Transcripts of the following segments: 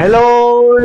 Hello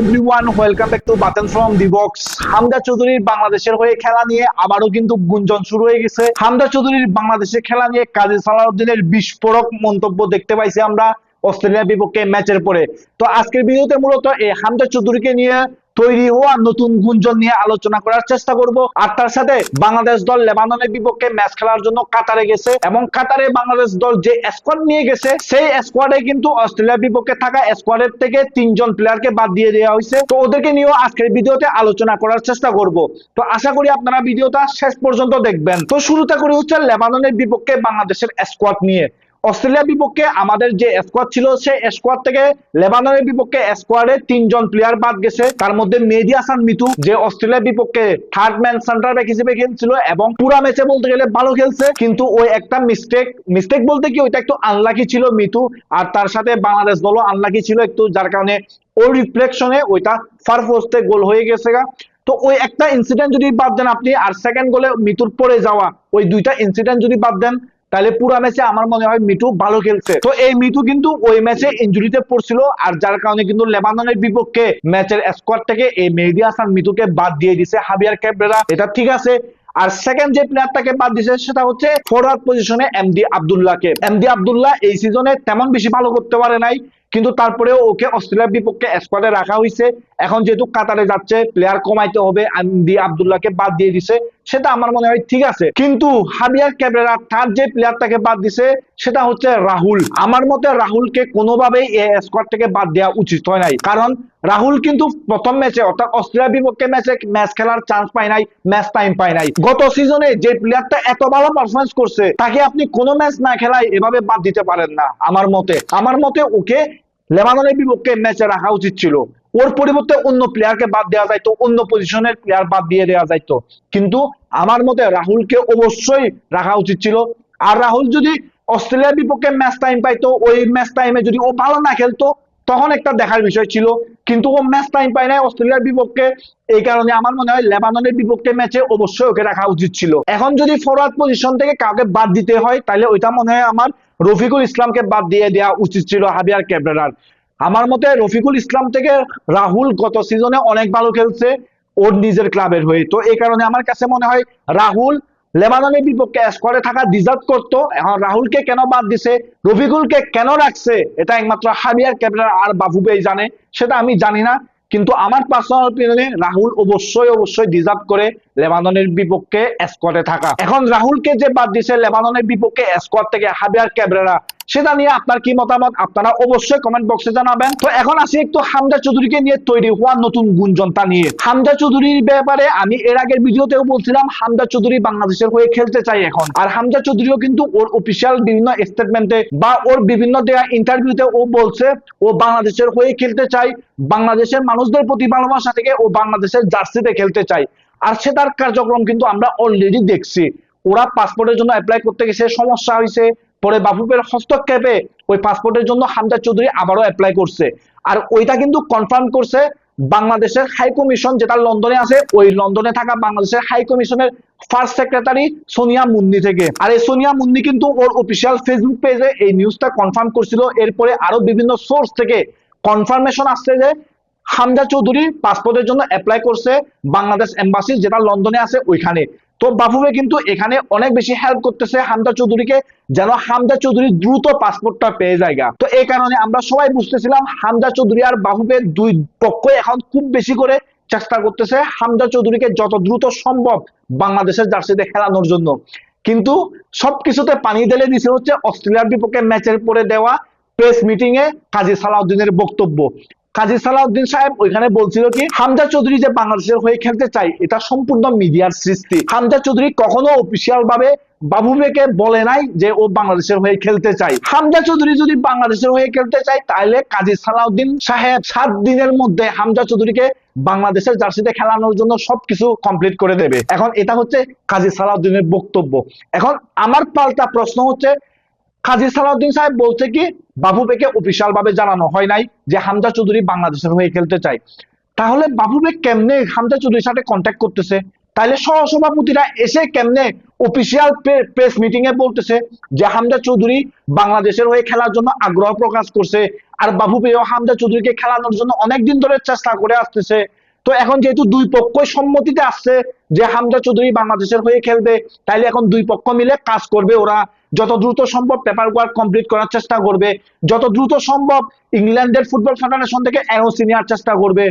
everyone welcome back to button from the box Hamda চৌধুরীর বাংলাদেশের হয়ে খেলা নিয়ে আবারও কিন্তু গুঞ্জন শুরু হয়ে গেছে। হামদা চৌধুরীর বাংলাদেশের খেলা নিয়ে কাজী সালাউদ্দিনের বিস্ফোরক মন্তব্য দেখতে পাইছি আমরা অস্ট্রেলিয়ার বিপক্ষে ম্যাচের পরে। তো আজকের ভিডিওতে মূলত এই হামদা চৌধুরীকে নিয়ে তৈরি হওয়া নতুন গুঞ্জন নিয়ে আলোচনা করার চেষ্টা করব। আর তার সাথে বাংলাদেশ দল লেবাননের বিপক্ষে ম্যাচ খেলার জন্য কাতারে গেছে এবং কাতারে বাংলাদেশ দল যে স্কোয়াড নিয়ে গেছে, সেই স্কোয়াডে কিন্তু অস্ট্রেলিয়ার বিপক্ষে থাকা স্কোয়াডের থেকে তিনজন প্লেয়ারকে বাদ দিয়ে দেওয়া হয়েছে। তো ওদেরকে নিয়েও আজকের ভিডিওতে আলোচনা করার চেষ্টা করব। তো আশা করি আপনারা ভিডিওটা শেষ পর্যন্ত দেখবেন। তো শুরুতে করি হচ্ছে লেবাননের বিপক্ষে বাংলাদেশের স্কোয়াড নিয়ে। অস্ট্রেলিয়ার বিপক্ষে আমাদের যে স্কোয়াড ছিল সেই স্কোয়াড থেকে লেবাননের বিপক্ষে স্কোয়াডে তিনজন প্লেয়ার বাদ গেছে। তার মধ্যে মেহেদি হাসান মিতু, যে অস্ট্রেলিয়ার বিপক্ষে থার্ড ম্যান সেন্টার ব্যাক হিসেবে খেলছিল এবং পুরা ম্যাচে বলতে গেলে ভালো খেলছে, কিন্তু ওই একটা মিস্টেক মিস্টেক বলতে কি, ওইটা একটু আনলাকি ছিল মিতু, আর তার সাথে বাংলাদেশ দলও আনলাকি ছিল একটু, যার কারণে ওই রিফ্লেকশনে ওইটা ফার পোস্টে গোল হয়ে গেছে গা। তো ওই একটা ইনসিডেন্ট যদি বাদ দেন আপনি, আর সেকেন্ড গোলে মিতুর পরে যাওয়া, ওই দুইটা ইনসিডেন্ট যদি বাদ দেন তাহলে পুরো ম্যাচে আমার মনে হয় মিটু ভালো খেলছে। তো এই মিটু কিন্তু ওই ম্যাচে ইঞ্জুরিতে পড়ছিল, আর যার কারণে কিন্তু লেবাননের বিপক্ষে ম্যাচের স্কোয়াড থেকে এই মেহেদি হাসান মিতুকে বাদ দিয়ে দিছে হাবিয়ার ক্যাবরেরা। এটা ঠিক আছে। আর সেকেন্ড যে প্লেয়ারটাকে বাদ দিছে, সেটা হচ্ছে ফরওয়ার্ড পজিশনে এমডি আব্দুল্লাহকে। এমডি আব্দুল্লাহ এই সিজনে তেমন বেশি ভালো করতে পারে নাই, কিন্তু তারপরেও ওকে অস্ট্রেলিয়ার বিপক্ষে স্কোয়াডে রাখা হয়েছে এখন যেহেতু কাতারে যাচ্ছে প্লেয়ার কমাইতে হবে এমডি আব্দুল্লাহকে বাদ দিয়ে দিছে। সেটা আমার মনে হয় ঠিক আছে। কিন্তু হাবিয়ার ক্যাবরেরা, তার যে প্লেয়ারটাকে বাদ দিছে, সেটা হচ্ছে রাহুল। আমার মতে রাহুলকে কোনোভাবেই এই স্কোয়াড থেকে বাদ দেওয়া উচিত হয় নাই। কারণ রাহুল কিন্তু প্রথম ম্যাচে অর্থাৎ অস্ট্রেলিয়ার বিপক্ষে ম্যাচে ম্যাচ খেলার চান্স পায় নাই ম্যাচ টাইম পায় নাই। গত সিজনে যে প্লেয়ারটা এত ভালো পারফরমেন্স করছে, তাকে আপনি কোনো ম্যাচ না খেলায় এভাবে বাদ দিতে পারেন না, আমার মতে। আমার মতে ওকে লেবাননের বিপক্ষে ম্যাচে রাখা উচিত ছিল। ওর পরিবর্তে অন্য প্লেয়ারকে বাদ দেওয়া যাইতো, অন্য পজিশনের প্লেয়ার বাদ দিয়ে দেওয়া যাইতো। কিন্তু আমার মতে রাহুলকে অবশ্যই রাখা উচিত ছিল। আর রাহুল যদি অস্ট্রেলিয়ার বিপক্ষে ম্যাচ টাইম পাইতো, ওই ম্যাচ টাইমে যদি ও ভালো না খেলতো, তখন একটা দেখার বিষয় ছিল। কিন্তু ও ম্যাচ টাইম পায় নাই অস্ট্রেলিয়ার বিপক্ষে। এই কারণে আমার মনে হয় লেবাননের বিপক্ষে ম্যাচে অবশ্যই ওকে রাখা উচিত ছিল। এখন যদি ফরওয়ার্ড পজিশন থেকে কাউকে বাদ দিতে হয়, তাহলে ওইটা মনে হয় আমার রফিকুল ইসলামকে বাদ দিয়ে দেওয়া উচিত ছিল হাবিয়ার ক্যাবরেরার। আমার মতে রফিকুল ইসলাম থেকে রাহুল গত সিজনে অনেক ভালো খেলছে, ওর নিজের ক্লাবের হয়ে। তো এই কারণে আমার কাছে মনে হয় রাহুল লেবাননের বিপক্ষে স্কোয়াডে থাকা ডিজার্ভ করতো। এখন রাহুলকে কেন বাদ দিছে, রফিকুলকে কেন রাখছে, এটা একমাত্র হাবিয়ার ক্যাপ্টেন আর বাফুবেই জানে, সেটা আমি জানি না। কিন্তু আমার পার্সোনাল অপিনিয়নে রাহুল অবশ্যই অবশ্যই ডিজার্ভ করে লেবাননের বিপক্ষে স্কোয়াডে থাকা। এখন রাহুলকে যে বাদ দিছে লেবাননের বিপক্ষে স্কোয়াড থেকে হাবিয়ার ক্যাবরেরা, সেটা নিয়ে আপনার কি মতামত? আপনারা অবশ্যই কমেন্ট বক্সে জানাবেন। তো এখন আসি একটু হামজা চৌধুরীকে নিয়ে তৈরি হওয়া নতুন গুঞ্জনতা নিয়ে। হামজা চৌধুরীর ব্যাপারে আমি এর আগের ভিডিওতেও বলছিলাম, হামজা চৌধুরী বাংলাদেশের হয়ে খেলতে চাই এখন। আর হামজা চৌধুরীও কিন্তু ওর অফিসিয়াল বিভিন্ন স্টেটমেন্টে বা ওর বিভিন্ন দেওয়া ইন্টারভিউতে ও বলছে, ও বাংলাদেশের হয়ে খেলতে চাই বাংলাদেশের মানুষদের প্রতি ভালোবাসা থেকে ও বাংলাদেশের জার্সিতে খেলতে চাই আর সে তার কার্যক্রম কিন্তু আমরা অলরেডি দেখছি। ওরা পাসপোর্টের জন্য অ্যাপ্লাই করতে গেছে, সমস্যা হয়েছে পরে বাফুফের হস্তক্ষেপে ওই পাসপোর্টের জন্য হামজা চৌধুরী আবারও অ্যাপ্লাই করছে। আর ওইটা কিন্তু কনফার্ম করছে বাংলাদেশের হাই কমিশন যেটা লন্ডনে আছে, ওই লন্ডনে থাকা বাংলাদেশের হাই কমিশনের ফার্স্ট সেক্রেটারি সোনিয়া মুন্নি থেকে। আর এই সোনিয়া মুন্নি কিন্তু ওর অফিসিয়াল ফেসবুক পেজে এই নিউজটা কনফার্ম করছিল। এরপরে আরও বিভিন্ন সোর্স থেকে কনফার্মেশন আসছে যে হামজা চৌধুরী পাসপোর্টের জন্য অ্যাপ্লাই করছে বাংলাদেশ এম্বাসি যেটা লন্ডনে আছে ওইখানে। তো বাফুবে কিন্তু এখানে অনেক বেশি হেল্প করতেছে হামজা চৌধুরীকে, যেন হামজা চৌধুরী দ্রুত পাসপোর্টটা পেয়ে যায় তো এই কারণে আমরা সবাই বুঝতেছিলাম হামজা চৌধুরী আর বাফুবের দুই পক্ষই এখন খুব বেশি করে চেষ্টা করতেছে হামজা চৌধুরীকে যত দ্রুত সম্ভব বাংলাদেশের জার্সিতে খেলানোর জন্য। কিন্তু সবকিছুতে পানি ঢেলে দিছে হচ্ছে অস্ট্রেলিয়ার বিপক্ষে ম্যাচের পরে দেওয়া প্রেস মিটিং এ কাজী সালাউদ্দিনের বক্তব্য। কাজী সালাউদ্দিন সাহেব ওইখানে বলছিল কি, হামজা চৌধুরী যে বাংলাদেশের হয়ে খেলতে চাই এটা সম্পূর্ণ মিডিয়ার সৃষ্টি। হামজা চৌধুরী কখনো অফিসিয়াল ভাবে বাবুবেকে বলে নাই যে ও বাংলাদেশের হয়ে খেলতে চাই হামজা চৌধুরী যদি বাংলাদেশের হয়ে খেলতে চাই তাহলে কাজী সালাউদ্দিন সাহেব সাত দিনের মধ্যে হামজা চৌধুরীকে বাংলাদেশের জার্সিতে খেলানোর জন্য সবকিছু কমপ্লিট করে দেবে। এখন এটা হচ্ছে কাজী সালাউদ্দিনের বক্তব্য। এখন আমার পাল্টা প্রশ্ন হচ্ছে কাজী সালাউদ্দিন সাহেব বলছে কি বাবুবেকে অফিসিয়াল ভাবে জানানো হয় নাই যে হামজা চৌধুরী বাংলাদেশের হয়ে খেলতে চায়। তাহলে বাবুবে কেমনে হামজা চৌধুরীর সাথে কন্ট্যাক্ট করতেছে? তাহলে সহসভাপতিরা এসে কেমনে অফিসিয়াল প্রেস মিটিং এ বলতেছে যে হামজা চৌধুরী বাংলাদেশের হয়ে খেলার জন্য আগ্রহ প্রকাশ করছে, আর বাবু পেয়েও হামজা চৌধুরীকে খেলানোর জন্য অনেকদিন ধরে চেষ্টা করে আসতেছে। তো এখন যেহেতু দুই পক্ষই সম্মতিতে আসছে যে হামজা চৌধুরী বাংলাদেশের হয়ে খেলবে, তাইলে এখন দুই পক্ষ মিলে কাজ করবে ওরা। যত দ্রুত সম্ভব পেপার ওয়ার্ক কমপ্লিট করার চেষ্টা করবে। যত দ্রুত সম্ভব ইংল্যান্ডের ফুটবল ফেডারেশন থেকে এনওসি নেওয়ার চেষ্টা করবে।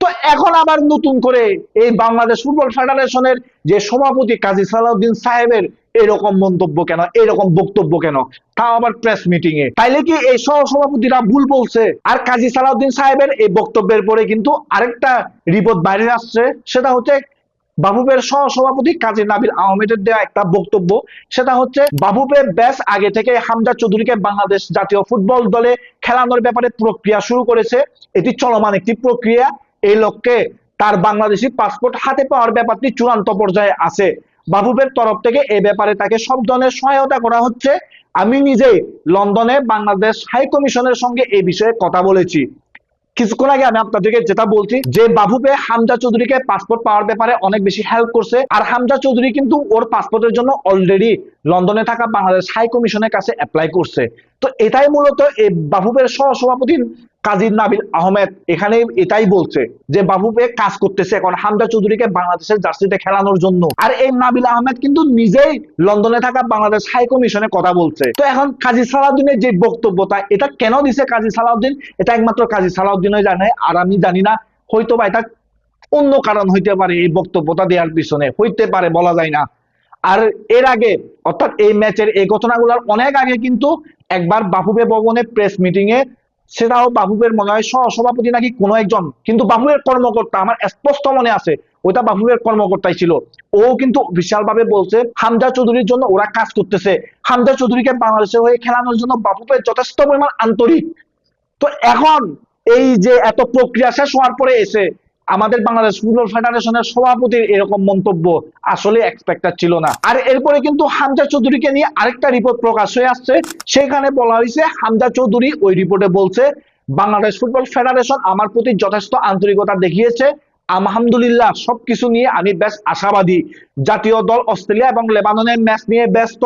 তো এখন আবার নতুন করে এই বাংলাদেশ ফুটবল ফেডারেশনের যে সভাপতি কাজী সালাউদ্দিন সাহেবের এরকম মন্তব্য কেন? এরকম বক্তব্য কেন? তাও আবার প্রেস মিটিং এ। তাইলে কি এই সহ সভাপতিরা ভুল বলছে? আর কাজী সালাউদ্দিন সাহেবের এই বক্তব্যের পরে কিন্তু আরেকটা রিপোর্ট বাইরে আসছে, সেটা হচ্ছে বাবুবের সহ সভাপতি কাজী নাবিল আহমেদের দেওয়া একটা বক্তব্য। সেটা হচ্ছে বাবুবে ব্যাস আগে থেকে হামজা চৌধুরীকে বাংলাদেশ জাতীয় ফুটবল দলে খেলানোর ব্যাপারে প্রক্রিয়া শুরু করেছে। এটি চলমান একটি প্রক্রিয়া। এই লক্ষ্যে তার বাংলাদেশি পাসপোর্ট হাতে পাওয়ার ব্যাপারটি চূড়ান্ত পর্যায়ে আছে। বাবুবের তরফ থেকে এই ব্যাপারে তাকে সব ধরনের সহায়তা করা হচ্ছে। আমি নিজেই লন্ডনে বাংলাদেশ হাই কমিশনের সঙ্গে এই বিষয়ে কথা বলেছি। কিছুক্ষণ আগে আমি আপনাদেরকে যেটা বলছি যে বাবুবে হামজা চৌধুরীকে পাসপোর্ট পাওয়ার ব্যাপারে অনেক বেশি হেল্প করছে। আর হামজা চৌধুরী কিন্তু ওর পাসপোর্টের জন্য অলরেডি লন্ডনে থাকা বাংলাদেশ হাই কমিশনের কাছে অ্যাপ্লাই করছে। তো এটাই মূলত এই বাবুবের সহ সভাপতি কাজী নাবিল আহমেদ এখানে এটাই বলছে যে বাবুবে কাজ করতেছে এখন। হামজা চৌধুরীকে বাংলাদেশের জার্সিতে খেলানোর জন্য। আর এই নাবিল আহমেদ কিন্তু নিজেই লন্ডনে থাকা বাংলাদেশ হাই কমিশনে কথা বলছে। তো এখন কাজী সালাউদ্দিনের যে বক্তব্যটা, এটা কেন দিছে কাজী সালাউদ্দিন? এটা একমাত্র কাজী সালাউদ্দিনই জানে, আর আমি জানি না, হয়তো বা এটা অন্য কারণ হইতে পারে এই বক্তব্যটা দেওয়ার পিছনে। হইতে পারে, বলা যায় না। আর এর আগে, অর্থাৎ এই ম্যাচের এই ঘটনাগুলোর অনেক আগে কিন্তু একবার বাফুবে ভবনে প্রেস মিটিং এ সেটাও বাবুবের মনে হয় সহসভাপতি নাকি কোনো একজন। কিন্তু বাবুবের কর্মকর্তা, আমার স্পষ্ট মনে আছে, ওইটা বাবুবের কর্মকর্তাই ছিল। ও কিন্তু বিশালভাবে বলছে, হামজা চৌধুরীর জন্য ওরা কাজ করতেছে। হামজা চৌধুরীকে বাংলাদেশের হয়ে খেলানোর জন্য বাবুবের যথেষ্ট পরিমাণ আন্তরিক। তো এখন এই যে এত প্রক্রিয়া শেষ হওয়ার পরে এসে আমাদের বাংলাদেশ ফুটবল ফেডারেশনের সভাপতির এরকম মন্তব্য আসলে এক্সপেক্টার ছিল না। আর এরপরে কিন্তু হামজা চৌধুরীকে নিয়ে আরেকটা রিপোর্ট প্রকাশ হয়ে আসছে। সেখানে বলা হয়েছে, হামজা চৌধুরী ওই রিপোর্টে বলছে, বাংলাদেশ ফুটবল ফেডারেশন আমার প্রতি যথেষ্ট আন্তরিকতা দেখিয়েছে। আলহামদুলিল্লাহ সবকিছু নিয়ে আমি বেশ আশাবাদী। জাতীয় দল অস্ট্রেলিয়া এবং লেবাননের ম্যাচ নিয়ে ব্যস্ত।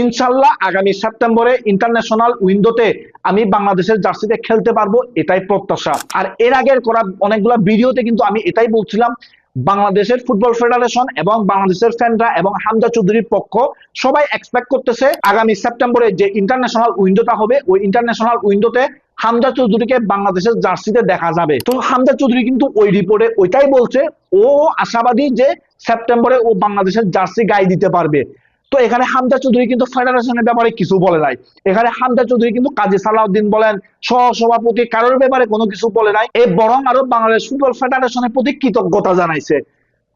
ইনশাল্লাহ আগামী সেপ্টেম্বরে ইন্টারন্যাশনাল উইন্ডোতে আমি বাংলাদেশের জার্সিতে খেলতে পারব, এটাই প্রত্যাশা। আর এর আগের করা অনেকগুলো ভিডিওতে কিন্তু আমি এটাই বলছিলাম, বাংলাদেশের ফুটবল ফেডারেশন এবং বাংলাদেশের ফ্যানরা এবং হামজা চৌধুরীর পক্ষ সবাই এক্সপেক্ট করতেছে, আগামী সেপ্টেম্বরে যে ইন্টারন্যাশনাল উইন্ডোটা হবে, ওই ইন্টারন্যাশনাল উইন্ডোতে হামজা চৌধুরীকে বাংলাদেশের জার্সিতে দেখা যাবে। তো হামজা চৌধুরী কিন্তু ওই রিপোর্টে ওইটাই বলছে, ও আশাবাদী যে সেপ্টেম্বরে ও বাংলাদেশের জার্সি গায়ে দিতে পারবে। তো এখানে হামজা চৌধুরী কিন্তু ফেডারেশনের ব্যাপারে কিছু বলে নাই। এখানে হামজা চৌধুরী কিন্তু কাজী সালাউদ্দিন বলেন সহ সভাপতি কারোর ব্যাপারে কোনো কিছু বলে নাই। এই বরং আরও বাংলাদেশ ফুটবল ফেডারেশনের প্রতি কৃতজ্ঞতা জানাইছে।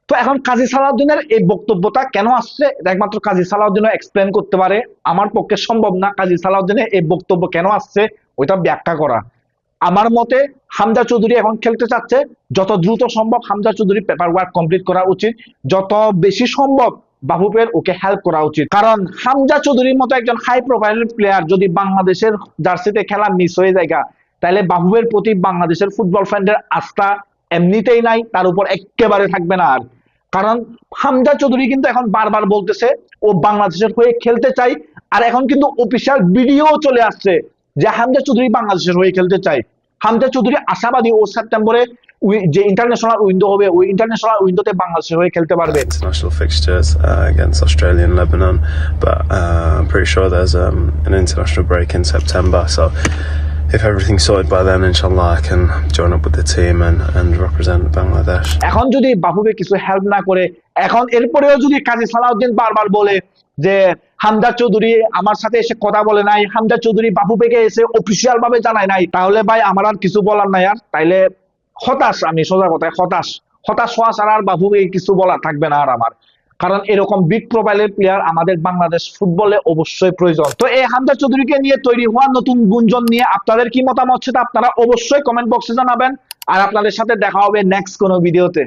তো এখন কাজী সালাউদ্দিনের এই বক্তব্যটা কেন আসছে? একমাত্র কাজী সালাউদ্দিনও এক্সপ্লেন করতে পারে। আমার পক্ষে সম্ভব না কাজী সালাউদ্দিনের এই বক্তব্য কেন আসছে, ওইটা ব্যাখ্যা করা। আমার মতে হামজা চৌধুরী এখন খেলতে চাচ্ছে। যত দ্রুত সম্ভব Hamza Chowdhury paper work complete করা উচিত। যত বেশি সম্ভব বাহুপের ওকে হেল্প করা উচিত। কারণ হামজা চৌধুরীর মতো একজন হাই প্রোফাইল প্লেয়ার যদি বাংলাদেশের জার্সিতে খেলা মিস হয়ে যায় তাহলে বাহুবের প্রতি বাংলাদেশের ফুটবল ফ্যানদের আস্থা এমনিতেই নাই, তার উপর একেবারে থাকবে না আর। কারণ হামজা চৌধুরী কিন্তু এখন বারবার বলতেছে ও বাংলাদেশের হয়ে খেলতে চাই আর এখন কিন্তু অফিসিয়াল ভিডিও চলে আসছে যে হামজা চৌধুরী বাংলাদেশের হয়ে খেলতে চাই হামজা চৌধুরী আশাবাদী ও সেপ্টেম্বরে যে ইন্টারন্যাশনাল উইন্ডো হবে ওই ইন্টারন্যাশনাল উইন্ডোতে বাংলাদেশের হয়ে খেলতে পারবে। International fixtures uh, if everything's sorted by then, inshallah, I can join up with the team and, and represent Bangladesh. এখন যদি বাবুকে কিছু হেল্প না করে এখন এরপরেও যদি কাজী সালাউদ্দিন বারবার বলে যে হামজা চৌধুরী আমার সাথে এসে কথা বলে নাই হামজা চৌধুরী বাবুকে এসে অফিসিয়াল ভাবে জানায় নাই তাহলে ভাই আমার আর কিছু বলার নাই আর। তাইলে হতাশ আমি সোজা কথায় হতাশ। হতাশ হওয়া ছাড়া আর বাবুকে কিছু বলা থাকবে না আর আমার। কারণ এরকম বিগ প্রোফাইলের প্লেয়ার আমাদের বাংলাদেশ ফুটবলে অবশ্যই প্রয়োজন। তো এই হামজা চৌধুরীকে নিয়ে তৈরি হওয়া নতুন গুঞ্জন নিয়ে আপনাদের কি মতামত সেটা আপনারা অবশ্যই কমেন্ট বক্সে জানাবেন। আর আপনাদের সাথে দেখা হবে নেক্সট কোনো ভিডিওতে